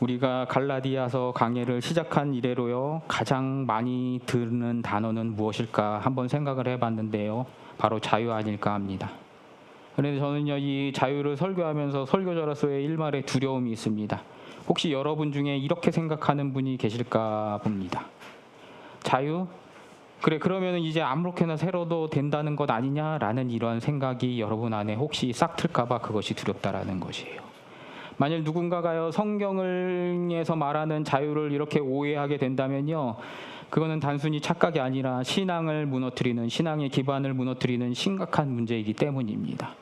우리가 갈라디아서 강해를 시작한 이래로요 가장 많이 듣는 단어는 무엇일까 한번 생각을 해봤는데요 바로 자유 아닐까 합니다. 그런데 저는요 이 자유를 설교하면서 설교자로서의 일말의 두려움이 있습니다. 혹시 여러분 중에 이렇게 생각하는 분이 계실까 봅니다. 자유? 그래 그러면 이제 아무렇게나 새로도 된다는 것 아니냐라는 이러한 생각이 여러분 안에 혹시 싹 틀까봐 그것이 두렵다라는 것이에요. 만일 누군가가요 성경을에서 말하는 자유를 이렇게 오해하게 된다면요 그거는 단순히 착각이 아니라 신앙을 무너뜨리는 신앙의 기반을 무너뜨리는 심각한 문제이기 때문입니다.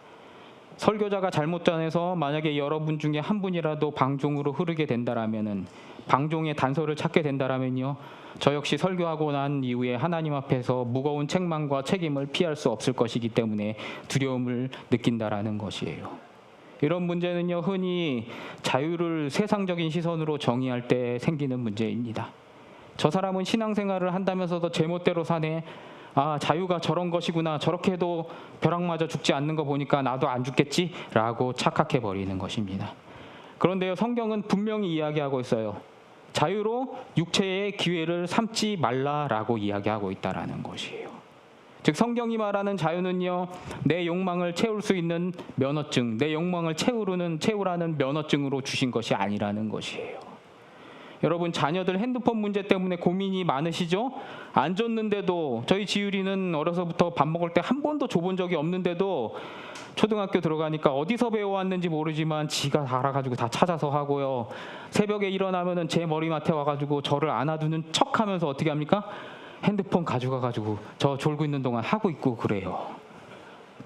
설교자가 잘못 전해서 만약에 여러분 중에 한 분이라도 방종으로 흐르게 된다라면은 방종의 단서를 찾게 된다라면요 저 역시 설교하고 난 이후에 하나님 앞에서 무거운 책망과 책임을 피할 수 없을 것이기 때문에 두려움을 느낀다라는 것이에요. 이런 문제는요, 흔히 자유를 세상적인 시선으로 정의할 때 생기는 문제입니다. 저 사람은 신앙생활을 한다면서도 제멋대로 사네. 아, 자유가 저런 것이구나. 저렇게 해도 벼락맞아 죽지 않는 거 보니까 나도 안 죽겠지? 라고 착각해 버리는 것입니다. 그런데요, 성경은 분명히 이야기하고 있어요. 자유로 육체의 기회를 삼지 말라라고 이야기하고 있다라는 것이에요. 즉 성경이 말하는 자유는요 내 욕망을 채울 수 있는 면허증, 내 욕망을 채우는 채우라는 면허증으로 주신 것이 아니라는 것이에요. 여러분 자녀들 핸드폰 문제 때문에 고민이 많으시죠? 안 줬는데도 저희 지율이는 어려서부터 밥 먹을 때 한 번도 줘본 적이 없는데도 초등학교 들어가니까 어디서 배워왔는지 모르지만 지가 알아가지고 다 찾아서 하고요. 새벽에 일어나면은 제 머리맡에 와가지고 저를 안아두는 척하면서 어떻게 합니까? 핸드폰 가져가가지고 저 졸고 있는 동안 하고 있고 그래요.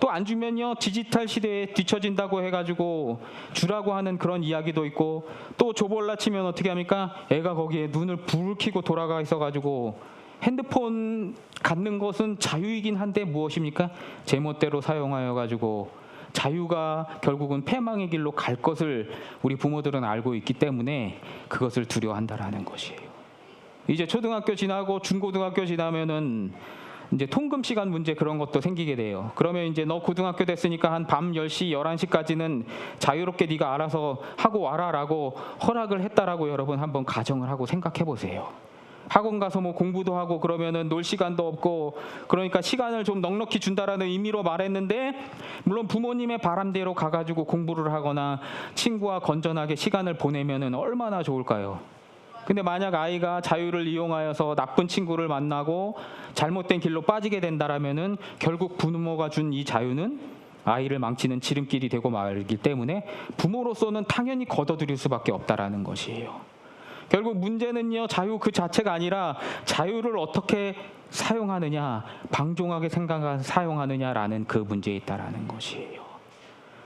또 안 주면요 디지털 시대에 뒤처진다고 해가지고 주라고 하는 그런 이야기도 있고 또 줘볼라 치면 어떻게 합니까? 애가 거기에 눈을 불 켜고 돌아가 있어가지고 핸드폰 갖는 것은 자유이긴 한데 무엇입니까? 제멋대로 사용하여 가지고 자유가 결국은 패망의 길로 갈 것을 우리 부모들은 알고 있기 때문에 그것을 두려워한다라는 것이에요. 이제 초등학교 지나고 중고등학교 지나면은 이제 통금 시간 문제 그런 것도 생기게 돼요. 그러면 이제 너 고등학교 됐으니까 한 밤 10시, 11시까지는 자유롭게 네가 알아서 하고 와라라고 허락을 했다라고 여러분 한번 가정을 하고 생각해 보세요. 학원 가서 뭐 공부도 하고 그러면은 놀 시간도 없고 그러니까 시간을 좀 넉넉히 준다라는 의미로 말했는데 물론 부모님의 바람대로 가가지고 공부를 하거나 친구와 건전하게 시간을 보내면은 얼마나 좋을까요? 근데 만약 아이가 자유를 이용하여서 나쁜 친구를 만나고 잘못된 길로 빠지게 된다라면은 결국 부모가 준 이 자유는 아이를 망치는 지름길이 되고 말기 때문에 부모로서는 당연히 걷어들일 수밖에 없다라는 것이에요. 결국 문제는요 자유 그 자체가 아니라 자유를 어떻게 사용하느냐 방종하게 생각한 사용하느냐라는 그 문제에 있다라는 것이에요.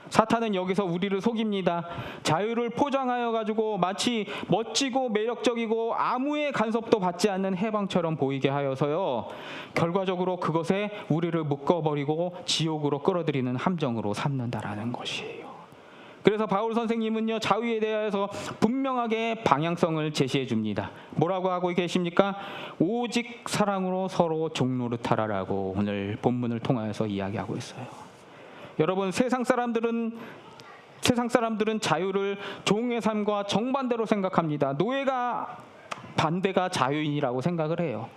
사탄은 여기서 우리를 속입니다. 자유를 포장하여 가지고 마치 멋지고 매력적이고 아무의 간섭도 받지 않는 해방처럼 보이게 하여서요. 결과적으로 그것에 우리를 묶어버리고 지옥으로 끌어들이는 함정으로 삼는다라는 것이에요. 그래서 바울 선생님은요 자유에 대해서 분명하게 방향성을 제시해 줍니다. 뭐라고 하고 계십니까? 오직 사랑으로 서로 종노릇하라라고 오늘 본문을 통하여서 이야기하고 있어요. 여러분 세상 사람들은 세상 사람들은 자유를 종의 삶과 정반대로 생각합니다. 노예가 반대가 자유인이라고 생각을 해요.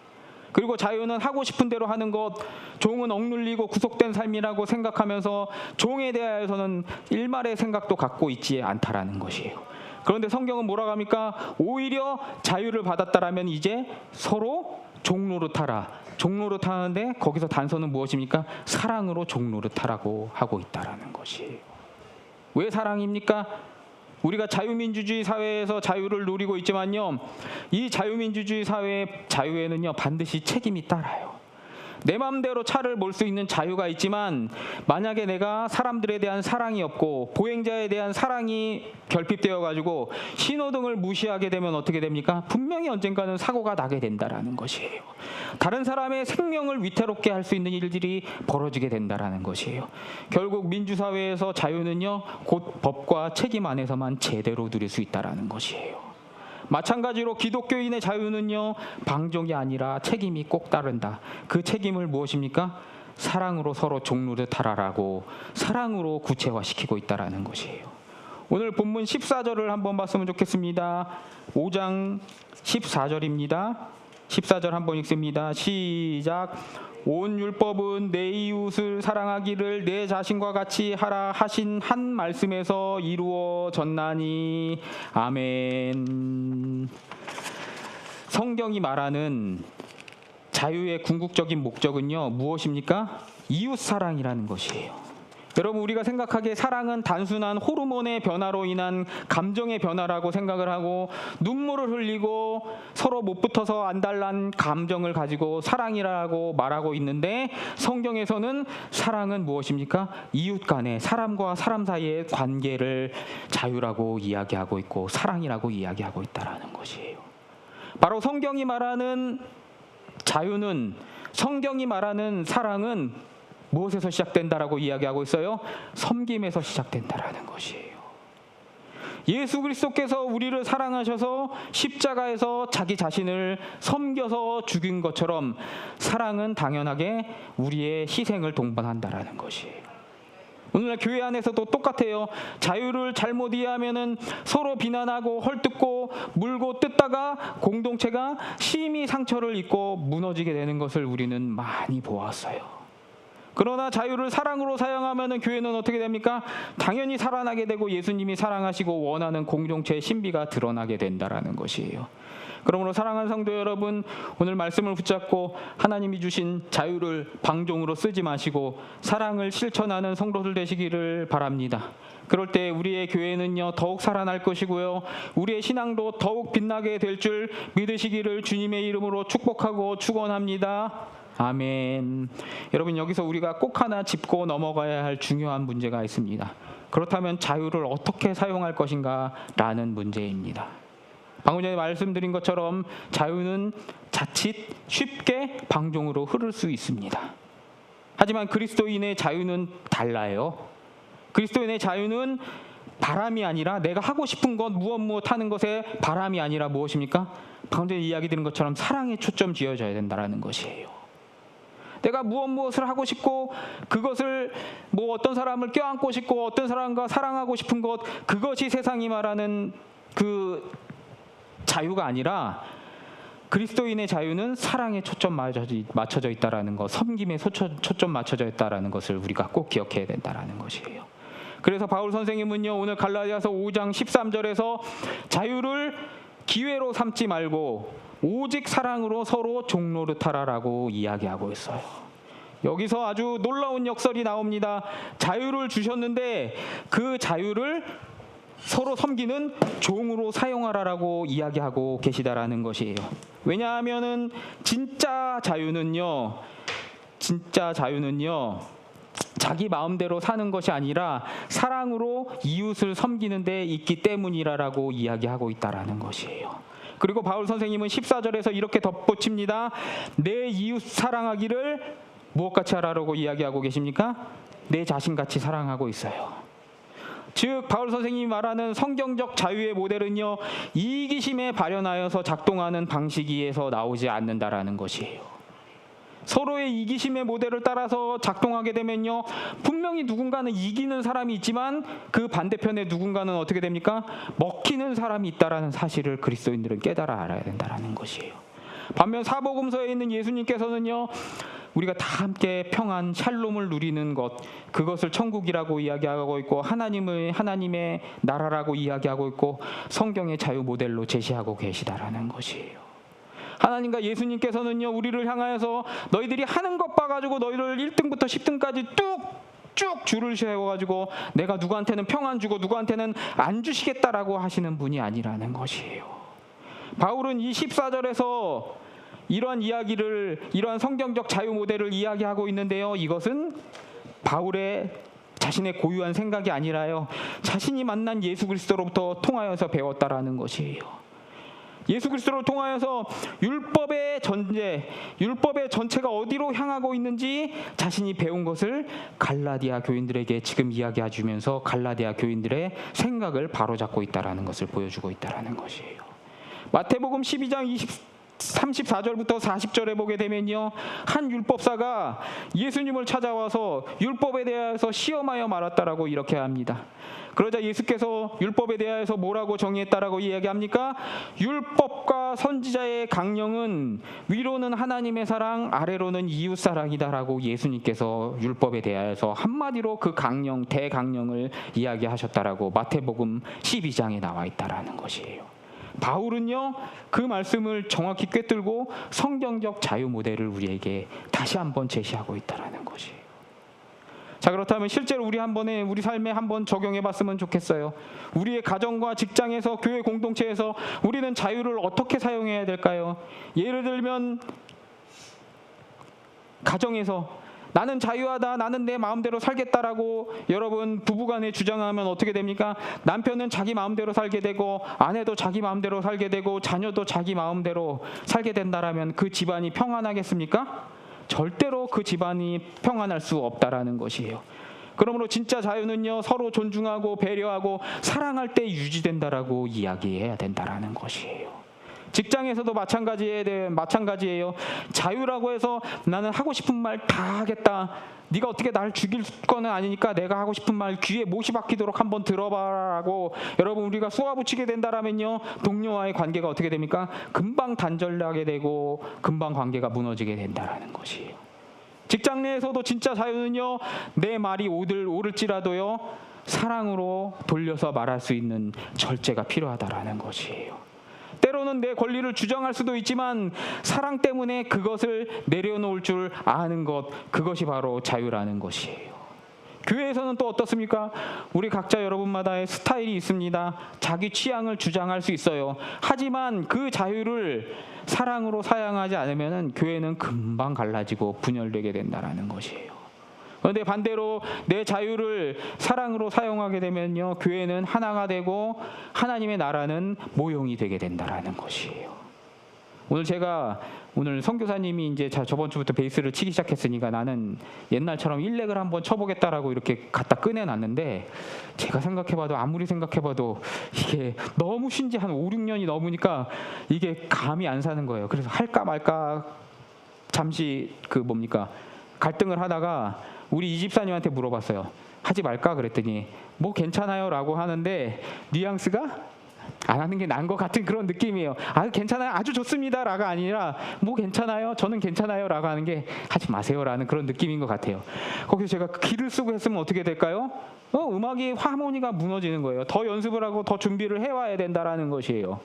그리고 자유는 하고 싶은 대로 하는 것, 종은 억눌리고 구속된 삶이라고 생각하면서 종에 대하여서는 일말의 생각도 갖고 있지 않다라는 것이에요. 그런데 성경은 뭐라고 합니까? 오히려 자유를 받았다라면 이제 서로 종로릇하라. 종로릇하는데 거기서 단서는 무엇입니까? 사랑으로 종로릇하라고 하고 있다라는 것이에요. 왜 사랑입니까? 우리가 자유민주주의 사회에서 자유를 누리고 있지만요. 이 자유민주주의 사회의 자유에는요. 반드시 책임이 따라요. 내 마음대로 차를 몰 수 있는 자유가 있지만 만약에 내가 사람들에 대한 사랑이 없고 보행자에 대한 사랑이 결핍되어 가지고 신호등을 무시하게 되면 어떻게 됩니까? 분명히 언젠가는 사고가 나게 된다라는 것이에요. 다른 사람의 생명을 위태롭게 할 수 있는 일들이 벌어지게 된다라는 것이에요. 결국 민주사회에서 자유는요 곧 법과 책임 안에서만 제대로 누릴 수 있다라는 것이에요. 마찬가지로 기독교인의 자유는요 방종이 아니라 책임이 꼭 따른다. 그 책임을 무엇입니까? 사랑으로 서로 종로를 타라라고 사랑으로 구체화시키고 있다라는 것이에요. 오늘 본문 14절을 한번 봤으면 좋겠습니다. 5장 14절입니다. 14절 한번 읽습니다. 시작. 온 율법은 내 이웃을 사랑하기를 내 자신과 같이 하라 하신 한 말씀에서 이루어졌나니 아멘. 성경이 말하는 자유의 궁극적인 목적은요 무엇입니까? 이웃 사랑이라는 것이에요. 여러분 우리가 생각하기에 사랑은 단순한 호르몬의 변화로 인한 감정의 변화라고 생각을 하고 눈물을 흘리고 서로 못 붙어서 안달난 감정을 가지고 사랑이라고 말하고 있는데 성경에서는 사랑은 무엇입니까? 이웃 간의 사람과 사람 사이의 관계를 자유라고 이야기하고 있고 사랑이라고 이야기하고 있다라는 것이에요. 바로 성경이 말하는 자유는 성경이 말하는 사랑은 무엇에서 시작된다라고 이야기하고 있어요? 섬김에서 시작된다라는 것이에요. 예수 그리스도께서 우리를 사랑하셔서 십자가에서 자기 자신을 섬겨서 죽인 것처럼 사랑은 당연하게 우리의 희생을 동반한다라는 것이에요. 오늘날 교회 안에서도 똑같아요. 자유를 잘못 이해하면은 서로 비난하고 헐뜯고 물고 뜯다가 공동체가 심히 상처를 입고 무너지게 되는 것을 우리는 많이 보았어요. 그러나 자유를 사랑으로 사용하면 교회는 어떻게 됩니까? 당연히 살아나게 되고 예수님이 사랑하시고 원하는 공동체의 신비가 드러나게 된다라는 것이에요. 그러므로 사랑하는 성도 여러분, 오늘 말씀을 붙잡고 하나님이 주신 자유를 방종으로 쓰지 마시고 사랑을 실천하는 성도들 되시기를 바랍니다. 그럴 때 우리의 교회는요 더욱 살아날 것이고요 우리의 신앙도 더욱 빛나게 될 줄 믿으시기를 주님의 이름으로 축복하고 축원합니다. 아멘. 여러분 여기서 우리가 꼭 하나 짚고 넘어가야 할 중요한 문제가 있습니다. 그렇다면 자유를 어떻게 사용할 것인가라는 문제입니다. 방금 전에 말씀드린 것처럼 자유는 자칫 쉽게 방종으로 흐를 수 있습니다. 하지만 그리스도인의 자유는 달라요. 그리스도인의 자유는 바람이 아니라 내가 하고 싶은 것 무엇 무엇 하는 것에 바람이 아니라 무엇입니까? 방금 전에 이야기 드린 것처럼 사랑에 초점 지어져야 된다는 것이에요. 내가 무엇 무엇을 하고 싶고 그것을 뭐 어떤 사람을 껴안고 싶고 어떤 사람과 사랑하고 싶은 것 그것이 세상이 말하는 그 자유가 아니라 그리스도인의 자유는 사랑에 초점 맞춰져 있다라는 것, 섬김에 초점 맞춰져 있다라는 것을 우리가 꼭 기억해야 된다라는 것이에요. 그래서 바울 선생님은요 오늘 갈라디아서 5장 13절에서 자유를 기회로 삼지 말고 오직 사랑으로 서로 종노릇하라라고 이야기하고 있어요. 여기서 아주 놀라운 역설이 나옵니다. 자유를 주셨는데 그 자유를 서로 섬기는 종으로 사용하라라고 이야기하고 계시다라는 것이에요. 왜냐하면은 진짜 자유는요, 진짜 자유는요, 자기 마음대로 사는 것이 아니라 사랑으로 이웃을 섬기는 데 있기 때문이라라고 이야기하고 있다라는 것이에요. 그리고 바울 선생님은 14절에서 이렇게 덧붙입니다. 내 이웃 사랑하기를 무엇같이 하라고 이야기하고 계십니까? 내 자신같이 사랑하고 있어요. 즉 바울 선생님이 말하는 성경적 자유의 모델은요 이기심에 발현하여서 작동하는 방식에서 나오지 않는다라는 것이에요. 서로의 이기심의 모델을 따라서 작동하게 되면요. 분명히 누군가는 이기는 사람이 있지만 그 반대편에 누군가는 어떻게 됩니까? 먹히는 사람이 있다라는 사실을 그리스도인들은 깨달아 알아야 된다라는 것이에요. 반면 사복음서에 있는 예수님께서는요. 우리가 다 함께 평안 샬롬을 누리는 것 그것을 천국이라고 이야기하고 있고 하나님의 하나님의 나라라고 이야기하고 있고 성경의 자유 모델로 제시하고 계시다라는 것이에요. 하나님과 예수님께서는요 우리를 향하여서 너희들이 하는 것 봐가지고 너희를 1등부터 10등까지 뚝쭉 줄을 세워가지고 내가 누구한테는 평안 주고 누구한테는 안 주시겠다라고 하시는 분이 아니라는 것이에요. 바울은 이 14절에서 이러한 이야기를 이러한 성경적 자유 모델을 이야기하고 있는데요. 이것은 바울의 자신의 고유한 생각이 아니라요. 자신이 만난 예수 그리스도로부터 통하여서 배웠다라는 것이에요. 예수 그리스도를 통하여서 율법의 전제, 율법의 전체가 어디로 향하고 있는지 자신이 배운 것을 갈라디아 교인들에게 지금 이야기해 주면서 갈라디아 교인들의 생각을 바로잡고 있다라는 것을 보여주고 있다라는 것이에요. 마태복음 12장 20 34절부터 40절에 보게 되면요. 한 율법사가 예수님을 찾아와서 율법에 대해서 시험하여 말았다라고 이렇게 합니다. 그러자 예수께서 율법에 대하여서 뭐라고 정의했다라고 이야기합니까? 율법과 선지자의 강령은 위로는 하나님의 사랑, 아래로는 이웃 사랑이다라고 예수님께서 율법에 대하여서 한마디로 그 강령, 대강령을 이야기하셨다라고 마태복음 12장에 나와 있다라는 것이에요. 바울은요 그 말씀을 정확히 꿰뚫고 성경적 자유 모델을 우리에게 다시 한번 제시하고 있다라는 것이에요. 자 그렇다면 실제로 우리 한 번에 우리 삶에 한번 적용해 봤으면 좋겠어요. 우리의 가정과 직장에서 교회 공동체에서 우리는 자유를 어떻게 사용해야 될까요? 예를 들면 가정에서 나는 자유하다, 나는 내 마음대로 살겠다라고 여러분 부부간에 주장하면 어떻게 됩니까? 남편은 자기 마음대로 살게 되고 아내도 자기 마음대로 살게 되고 자녀도 자기 마음대로 살게 된다라면 그 집안이 평안하겠습니까? 절대로 그 집안이 평안할 수 없다라는 것이에요. 그러므로 진짜 자유는요 서로 존중하고 배려하고 사랑할 때 유지된다라고 이야기해야 된다라는 것이에요. 직장에서도 마찬가지에 마찬가지예요. 자유라고 해서 나는 하고 싶은 말 다 하겠다. 네가 어떻게 날 죽일 거는 아니니까 내가 하고 싶은 말 귀에 못이 박히도록 한번 들어봐라고 여러분 우리가 쏘아붙이게 된다라면요 동료와의 관계가 어떻게 됩니까? 금방 단절나게 되고 금방 관계가 무너지게 된다라는 것이에요. 직장 내에서도 진짜 자유는요 내 말이 오들 오를지라도요 사랑으로 돌려서 말할 수 있는 절제가 필요하다라는 것이에요. 때로는 내 권리를 주장할 수도 있지만 사랑 때문에 그것을 내려놓을 줄 아는 것 그것이 바로 자유라는 것이에요. 교회에서는 또 어떻습니까? 우리 각자 여러분마다의 스타일이 있습니다. 자기 취향을 주장할 수 있어요. 하지만 그 자유를 사랑으로 사용하지 않으면 교회는 금방 갈라지고 분열되게 된다는 것이에요. 그런데 반대로 내 자유를 사랑으로 사용하게 되면요, 교회는 하나가 되고 하나님의 나라는 모형이 되게 된다라는 것이에요. 오늘 제가 오늘 선교사님이 이제 저번 주부터 베이스를 치기 시작했으니까 나는 옛날처럼 일렉을 한번 쳐보겠다라고 이렇게 갖다 꺼내놨는데 제가 생각해봐도 아무리 생각해봐도 이게 너무 쉰지 한 5, 6년이 넘으니까 이게 감이 안 사는 거예요. 그래서 할까 말까 잠시 그 뭡니까 갈등을 하다가 우리 이집사님한테 물어봤어요. 하지 말까 그랬더니 뭐 괜찮아요라고 하는데 뉘앙스가 안 하는 게 나은 것 같은 그런 느낌이에요. 아 괜찮아요, 아주 좋습니다라가 아니라 뭐 괜찮아요, 저는 괜찮아요라고 하는 게 하지 마세요라는 그런 느낌인 것 같아요. 거기서 제가 기를 쓰고 했으면 어떻게 될까요? 어, 음악이 하모니가 무너지는 거예요. 더 연습을 하고 더 준비를 해와야 된다라는 것이에요.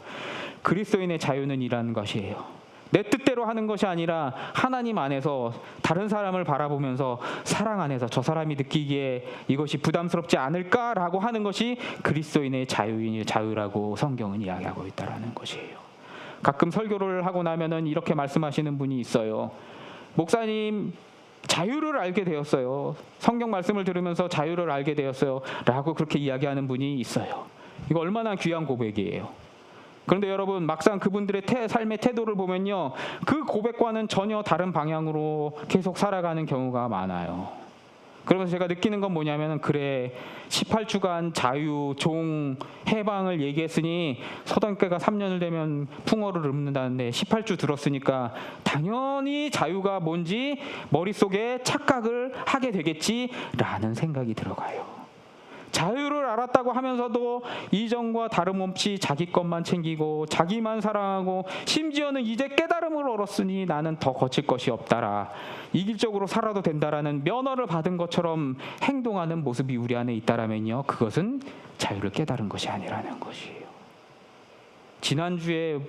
그리스도인의 자유는 이라는 것이에요. 내 뜻대로 하는 것이 아니라 하나님 안에서 다른 사람을 바라보면서 사랑 안에서 저 사람이 느끼기에 이것이 부담스럽지 않을까라고 하는 것이 그리스도인의 자유인의 자유라고 성경은 이야기하고 있다라는 것이에요. 가끔 설교를 하고 나면은 이렇게 말씀하시는 분이 있어요. 목사님 자유를 알게 되었어요. 성경 말씀을 들으면서 자유를 알게 되었어요. 라고 그렇게 이야기하는 분이 있어요. 이거 얼마나 귀한 고백이에요. 그런데 여러분 막상 그분들의 태, 삶의 태도를 보면요 그 고백과는 전혀 다른 방향으로 계속 살아가는 경우가 많아요. 그러면서 제가 느끼는 건 뭐냐면 그래 18주간 자유, 종, 해방을 얘기했으니 서당교가 3년을 되면 풍어를 읊는다는데 18주 들었으니까 당연히 자유가 뭔지 머릿속에 착각을 하게 되겠지라는 생각이 들어가요. 자유를 알았다고 하면서도 이전과 다름없이 자기 것만 챙기고 자기만 사랑하고 심지어는 이제 깨달음을 얻었으니 나는 더 거칠 것이 없다라. 이길적으로 살아도 된다라는 면허를 받은 것처럼 행동하는 모습이 우리 안에 있다라면요. 그것은 자유를 깨달은 것이 아니라는 것이에요. 지난주에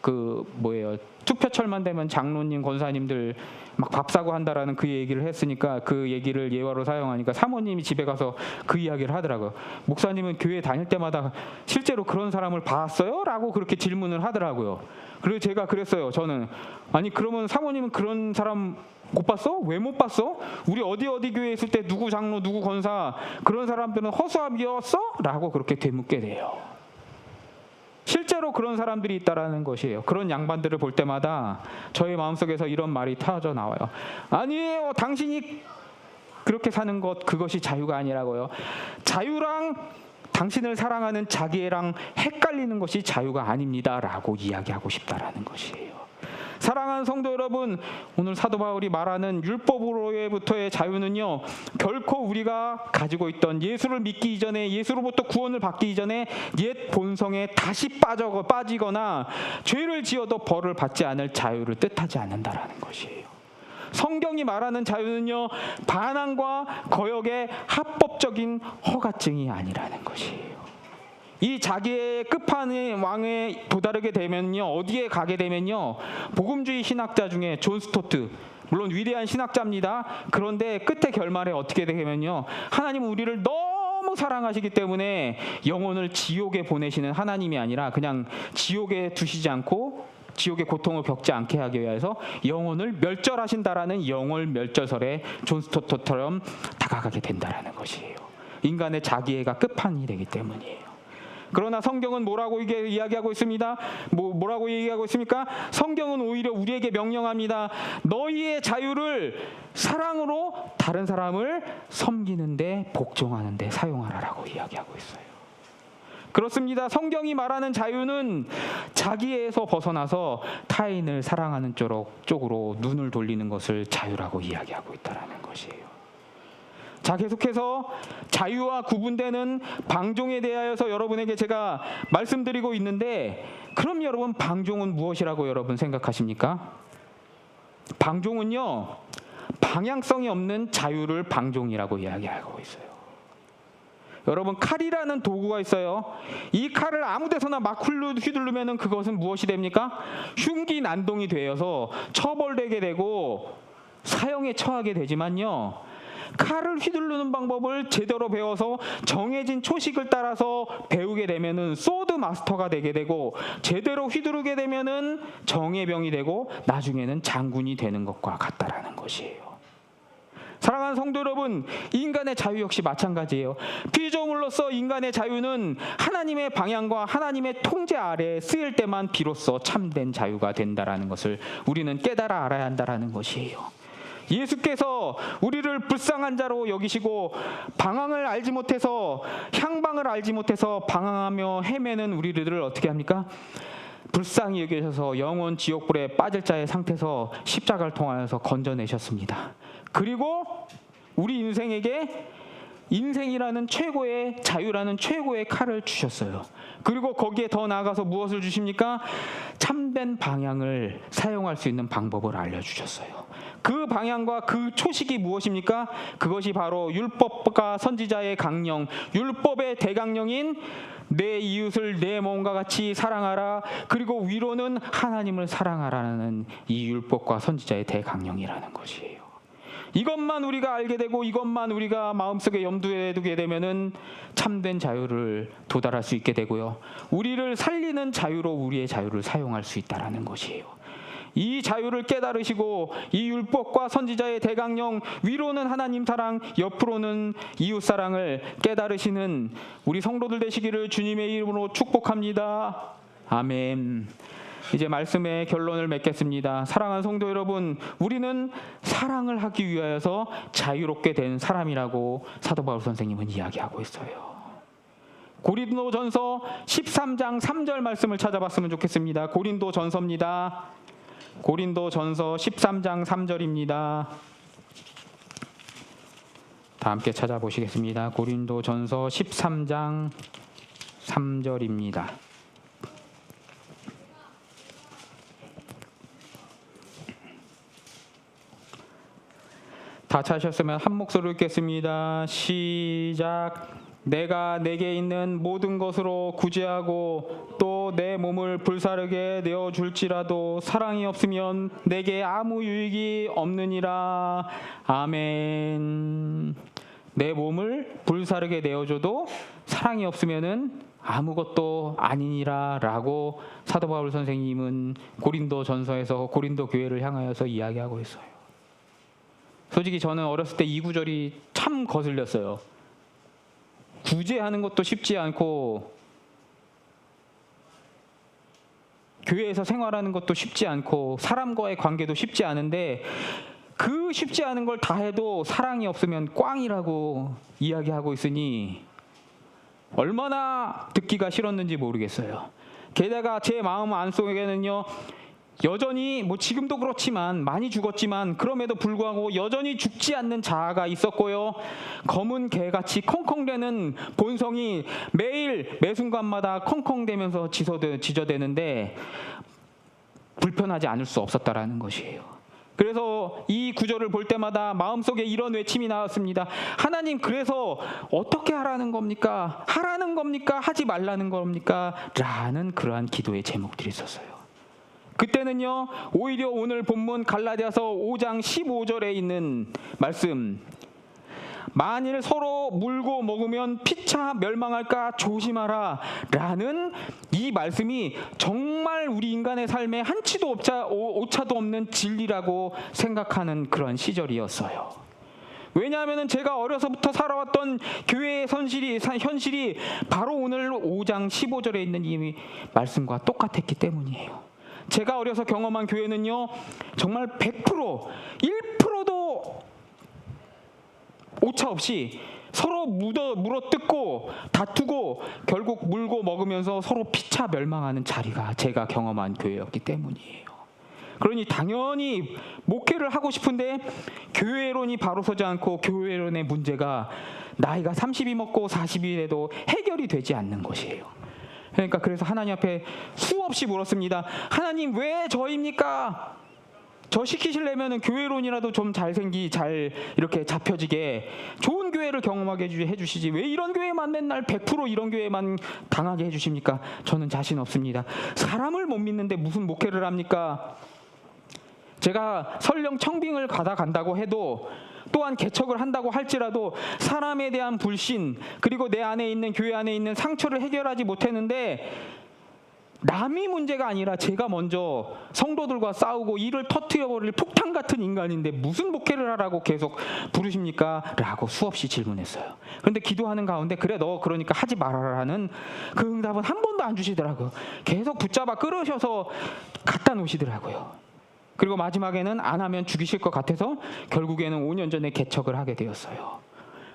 그 뭐예요 투표철만 되면 장로님 권사님들 막 밥 사고 한다라는 그 얘기를 했으니까 그 얘기를 예화로 사용하니까 사모님이 집에 가서 그 이야기를 하더라고요. 목사님은 교회 다닐 때마다 실제로 그런 사람을 봤어요? 라고 그렇게 질문을 하더라고요. 그리고 제가 그랬어요. 저는 아니 그러면 사모님은 그런 사람 못 봤어? 왜 못 봤어? 우리 어디 어디 교회 있을 때 누구 장로 누구 권사 그런 사람들은 허수아비였어? 라고 그렇게 되묻게 돼요. 실제로 그런 사람들이 있다라는 것이에요. 그런 양반들을 볼 때마다 저의 마음속에서 이런 말이 터져 나와요. 아니에요. 당신이 그렇게 사는 것 그것이 자유가 아니라고요. 자유랑 당신을 사랑하는 자기애랑 헷갈리는 것이 자유가 아닙니다라고 이야기하고 싶다라는 것이에요. 사랑하는 성도 여러분, 오늘 사도 바울이 말하는 율법으로부터의 자유는요, 결코 우리가 가지고 있던 예수를 믿기 이전에 예수로부터 구원을 받기 이전에 옛 본성에 다시 빠져 빠지거나 죄를 지어도 벌을 받지 않을 자유를 뜻하지 않는다라는 것이에요. 성경이 말하는 자유는요, 반항과 거역의 합법적인 허가증이 아니라는 것이에요. 이 자기의 끝판왕에 도다르게 되면요 어디에 가게 되면요 복음주의 신학자 중에 존 스토트 물론 위대한 신학자입니다. 그런데 끝에 결말에 어떻게 되냐면요 하나님은 우리를 너무 사랑하시기 때문에 영혼을 지옥에 보내시는 하나님이 아니라 그냥 지옥에 두시지 않고 지옥의 고통을 겪지 않게 하기 위해서 영혼을 멸절하신다라는 영월 멸절설에 존 스토트처럼 다가가게 된다라는 것이에요. 인간의 자기애가 끝판이 되기 때문이에요. 그러나 성경은 뭐라고 이게 이야기하고 있습니다. 뭐, 뭐라고 얘기하고 있습니까? 성경은 오히려 우리에게 명령합니다. 너희의 자유를 사랑으로 다른 사람을 섬기는데 복종하는데 사용하라라고 이야기하고 있어요. 그렇습니다. 성경이 말하는 자유는 자기에서 벗어나서 타인을 사랑하는 쪽으로 눈을 돌리는 것을 자유라고 이야기하고 있다라는 것이에요. 자, 계속해서 자유와 구분되는 방종에 대하여서 여러분에게 제가 말씀드리고 있는데, 그럼 여러분, 방종은 무엇이라고 여러분 생각하십니까? 방종은요, 방향성이 없는 자유를 방종이라고 이야기하고 있어요. 여러분 칼이라는 도구가 있어요. 이 칼을 아무 데서나 막 휘두르면 그것은 무엇이 됩니까? 흉기 난동이 되어서 처벌되게 되고 사형에 처하게 되지만요. 칼을 휘두르는 방법을 제대로 배워서 정해진 초식을 따라서 배우게 되면은 소드 마스터가 되게 되고 제대로 휘두르게 되면은 정예병이 되고 나중에는 장군이 되는 것과 같다라는 것이에요. 사랑하는 성도 여러분, 인간의 자유 역시 마찬가지예요. 피조물로서 인간의 자유는 하나님의 방향과 하나님의 통제 아래에 쓰일 때만 비로소 참된 자유가 된다라는 것을 우리는 깨달아 알아야 한다라는 것이에요. 예수께서 우리를 불쌍한 자로 여기시고 방황을 알지 못해서 향방을 알지 못해서 방황하며 헤매는 우리들을 어떻게 합니까? 불쌍히 여기셔서 영원 지옥불에 빠질 자의 상태에서 십자가를 통하여서 건져내셨습니다. 그리고 우리 인생에게 인생이라는 최고의 자유라는 최고의 칼을 주셨어요. 그리고 거기에 더 나아가서 무엇을 주십니까? 참된 방향을 사용할 수 있는 방법을 알려주셨어요. 그 방향과 그 초식이 무엇입니까? 그것이 바로 율법과 선지자의 강령, 율법의 대강령인 내 이웃을 내 몸과 같이 사랑하라. 그리고 위로는 하나님을 사랑하라는 이 율법과 선지자의 대강령이라는 것이에요. 이것만 우리가 알게 되고 이것만 우리가 마음속에 염두에 두게 되면은 참된 자유를 도달할 수 있게 되고요. 우리를 살리는 자유로 우리의 자유를 사용할 수 있다라는 것이에요. 이 자유를 깨달으시고 이 율법과 선지자의 대강령 위로는 하나님 사랑 옆으로는 이웃 사랑을 깨달으시는 우리 성도들 되시기를 주님의 이름으로 축복합니다. 아멘. 이제 말씀의 결론을 맺겠습니다. 사랑하는 성도 여러분, 우리는 사랑을 하기 위하여서 자유롭게 된 사람이라고 사도 바울 선생님은 이야기하고 있어요. 고린도전서 13장 3절 말씀을 찾아봤으면 좋겠습니다. 고린도전서입니다. 고린도 전서 13장 3절입니다. 다 함께 찾아보시겠습니다. 고린도 전서 13장 3절입니다. 다 찾으셨으면 한 목소리로 읽겠습니다. 시작. 내가 내게 있는 모든 것으로 구제하고 또 내 몸을 불사르게 내어 줄지라도 사랑이 없으면 내게 아무 유익이 없느니라. 아멘. 내 몸을 불사르게 내어줘도 사랑이 없으면은 아무것도 아니니라라고 사도 바울 선생님은 고린도 전서에서 고린도 교회를 향하여서 이야기하고 있어요. 솔직히 저는 어렸을 때 이 구절이 참 거슬렸어요. 구제하는 것도 쉽지 않고 교회에서 생활하는 것도 쉽지 않고 사람과의 관계도 쉽지 않은데 그 쉽지 않은 걸 다 해도 사랑이 없으면 꽝이라고 이야기하고 있으니 얼마나 듣기가 싫었는지 모르겠어요. 게다가 제 마음 안속에는요. 여전히 뭐 지금도 그렇지만 많이 죽었지만 그럼에도 불구하고 여전히 죽지 않는 자아가 있었고요. 검은 개같이 컹컹대는 본성이 매일 매 순간마다 지저대, 지저대는데 불편하지 않을 수 없었다라는 것이에요. 그래서 이 구절을 볼 때마다 마음속에 이런 외침이 나왔습니다. 하나님 그래서 어떻게 하라는 겁니까? 하라는 겁니까? 하지 말라는 겁니까? 라는 그러한 기도의 제목들이 있었어요. 그때는요, 오히려 오늘 본문 갈라디아서 5장 15절에 있는 말씀. 만일 서로 물고 먹으면 피차 멸망할까 조심하라 라는 이 말씀이 정말 우리 인간의 삶에 한치도 오- 오차도 없는 진리라고 생각하는 그런 시절이었어요. 왜냐하면 제가 어려서부터 살아왔던 교회의 선실이, 사- 현실이 바로 오늘 5장 15절에 있는 이 말씀과 똑같았기 때문이에요. 제가 어려서 경험한 교회는요, 정말 100%, 1%도 오차 없이 서로 묻어 물어뜯고 다투고 결국 물고 먹으면서 서로 피차 멸망하는 자리가 제가 경험한 교회였기 때문이에요. 그러니 당연히 목회를 하고 싶은데 교회론이 바로 서지 않고 교회론의 문제가 나이가 30이 먹고 40이 돼도 해결이 되지 않는 것이에요. 그러니까 그래서 하나님 앞에 수없이 물었습니다. 하나님 왜 저입니까? 저 시키시려면 교회론이라도 좀 잘생기 잘 이렇게 잡혀지게 좋은 교회를 경험하게 해주- 해주시지 왜 이런 교회만 맨날 100% 이런 교회만 당하게 해주십니까? 저는 자신 없습니다. 사람을 못 믿는데 무슨 목회를 합니까? 제가 설령 청빙을 가다 간다고 해도 또한 개척을 한다고 할지라도 사람에 대한 불신 그리고 내 안에 있는 교회 안에 있는 상처를 해결하지 못했는데 남이 문제가 아니라 제가 먼저 성도들과 싸우고 일을 터트려 버릴 폭탄 같은 인간인데 무슨 목회를 하라고 계속 부르십니까? 라고 수없이 질문했어요. 그런데 기도하는 가운데 그래 너 그러니까 하지 말아라는 그 응답은 한 번도 안 주시더라고요. 계속 붙잡아 끌으셔서 갖다 놓으시더라고요. 그리고 마지막에는 안 하면 죽이실 것 같아서 결국에는 5년 전에 개척을 하게 되었어요.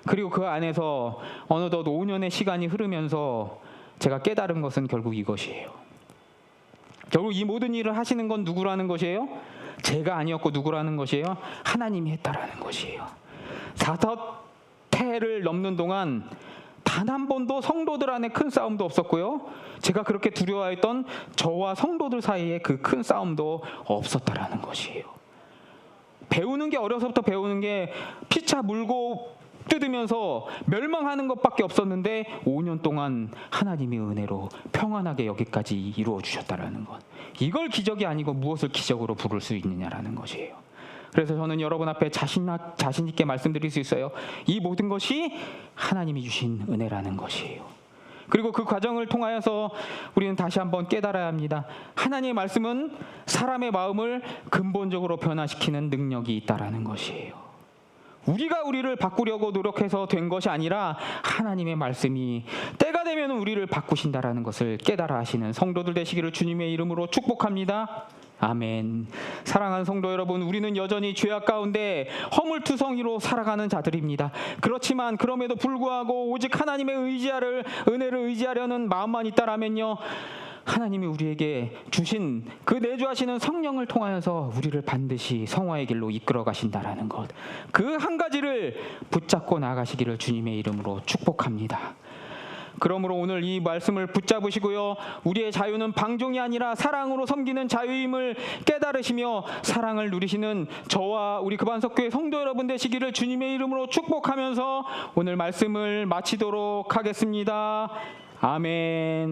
그리고 그 안에서 어느덧 5년의 시간이 흐르면서 제가 깨달은 것은 결국 이것이에요. 결국 이 모든 일을 하시는 건 누구라는 것이에요? 제가 아니었고 누구라는 것이에요? 하나님이 했다라는 것이에요. 사사태를 넘는 동안 단 한 번도 성도들 안에 큰 싸움도 없었고요. 제가 그렇게 두려워했던 저와 성도들 사이에 그 큰 싸움도 없었다라는 것이에요. 배우는 게 어려서부터 배우는 게 피차 물고 뜯으면서 멸망하는 것밖에 없었는데 5년 동안 하나님의 은혜로 평안하게 여기까지 이루어 주셨다라는 것. 이걸 기적이 아니고 무엇을 기적으로 부를 수 있느냐라는 것이에요. 그래서 저는 여러분 앞에 자신, 자신 있게 말씀드릴 수 있어요. 이 모든 것이 하나님이 주신 은혜라는 것이에요. 그리고 그 과정을 통하여서 우리는 다시 한번 깨달아야 합니다. 하나님의 말씀은 사람의 마음을 근본적으로 변화시키는 능력이 있다라는 것이에요. 우리가 우리를 바꾸려고 노력해서 된 것이 아니라 하나님의 말씀이 때가 되면 우리를 바꾸신다라는 것을 깨달아 하시는 성도들 되시기를 주님의 이름으로 축복합니다. 아멘. 사랑하는 성도 여러분, 우리는 여전히 죄악 가운데 허물투성이로 살아가는 자들입니다. 그렇지만 그럼에도 불구하고 오직 하나님의 의지하를 은혜를 의지하려는 마음만 있다라면요. 하나님이 우리에게 주신 그 내주하시는 성령을 통하여서 우리를 반드시 성화의 길로 이끌어 가신다라는 것. 그 한 가지를 붙잡고 나가시기를 주님의 이름으로 축복합니다. 그러므로 오늘 이 말씀을 붙잡으시고요. 우리의 자유는 방종이 아니라 사랑으로 섬기는 자유임을 깨달으시며 사랑을 누리시는 저와 우리 그반석교회 성도 여러분 되시기를 주님의 이름으로 축복하면서 오늘 말씀을 마치도록 하겠습니다. 아멘.